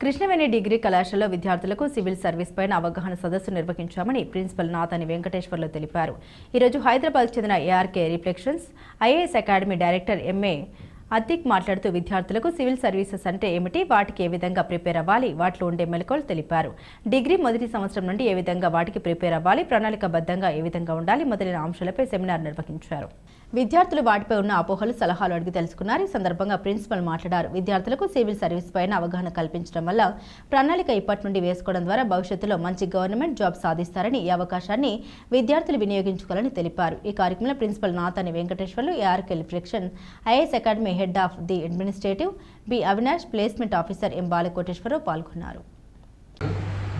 Krishnaveni degree కళాశాలలో విద్యార్థులకు civil service పైన అవగాహన సదస్సు నిర్వహించామని ప్రిన్సిపల్ నాథని వెంకటేశ్వర్లు తెలిపారు. ఈరోజు హైదరాబాద్ చెందిన ARK reflections IAS academy director MA Atiq మాట్లాడుతూ విద్యార్థులకు సివిల్ సర్వీసెస్ అంటే ఏమిటి? వాటికి ఏ విధంగా ప్రిపేర్ అవ్వాలి? వాటిలో ఉండే మెలకువలు తెలిపారు. డిగ్రీ మొదటి సంవత్సరం నుండి ఏ విధంగా వాటికి ప్రిపేర్ అవ్వాలి? ప్రణాళికబద్ధంగా ఏ విధంగా ఉండాలి? మొదలైన అంశాలపై సెమినార్ నిర్వహించారు. విద్యార్థులు వాటిపై ఉన్న అపోహలు సలహాలు అడిగి తెలుసుకున్నారు. ఈ సందర్భంగా ప్రిన్సిపల్ మాట్లాడారు. విద్యార్థులకు సివిల్ సర్వీస్ పైన అవగాహన కల్పించడం వల్ల ప్రణాళిక ఇప్పటి నుండి వేసుకోవడం ద్వారా భవిష్యత్తులో మంచి గవర్నమెంట్ జాబ్ సాధిస్తారని ఈ అవకాశాన్ని విద్యార్థులు వినియోగించుకోవాలని తెలిపారు. ఈ కార్యక్రమంలో ప్రిన్సిపల్ నాథని వెంకటేశ్వర్లు ఏఆర్కెల్ friction IAS academy head of the administrative B Avinash placement officer M Balakoteswararao పాల్గొన్నారు.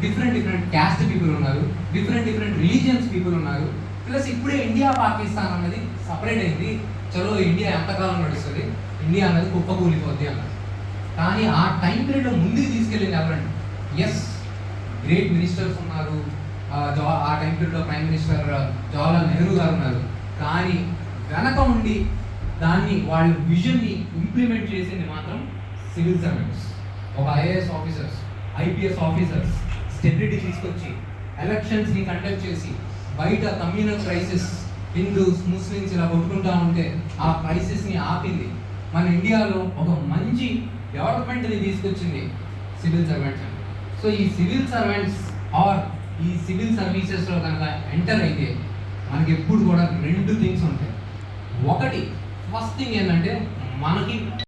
డిఫరెంట్ డిఫరెంట్ క్యాస్ట్ పీపుల్ ఉన్నారు. డిఫరెంట్ డిఫరెంట్ రిలీజియన్స్ పీపుల్ ఉన్నారు. ప్లస్ ఇప్పుడే ఇండియా పాకిస్తాన్ అనేది సపరేట్ అయింది. చలో ఇండియా ఎంతకాలం నడుస్తుంది? ఇండియా అనేది కుప్పకూలిపోద్ది అన్నది. కానీ ఆ టైం పీరియడ్లో ముందుకు తీసుకెళ్ళింది ఎవరండి? ఎస్ గ్రేట్ మినిస్టర్స్ ఉన్నారు. ఆ టైం పీరియడ్లో ప్రైమ్ మినిస్టర్ జవహర్లాల్ నెహ్రూ గారు ఉన్నారు. కానీ వెనక ఉండి దాన్ని వాళ్ళ విజన్ని ఇంప్లిమెంట్ చేసింది మాత్రం సివిల్ సర్వెంట్స్. ఒక IAS officers IPS officers stability తీసుకొచ్చి ఎలక్షన్స్ని కండక్ట్ చేసి బయట కమ్యూనల్ క్రైసిస్ హిందూస్ ముస్లిమ్స్ ఇలా కొట్టుకుంటా ఉంటే ఆ క్రైసిస్ని ఆపింది. మన ఇండియాలో ఒక మంచి డెవలప్మెంట్ని తీసుకొచ్చింది సివిల్ సర్వెంట్స్ సో ఈ సివిల్ సర్వెంట్స్ ఆర్ ఈ సివిల్ సర్వీసెస్లో కనుక ఎంటర్ అయితే మనకి ఎప్పుడు కూడా రెండు థింగ్స్ ఉంటాయి. ఒకటి ఫస్ట్ థింగ్ ఏంటంటే మనకి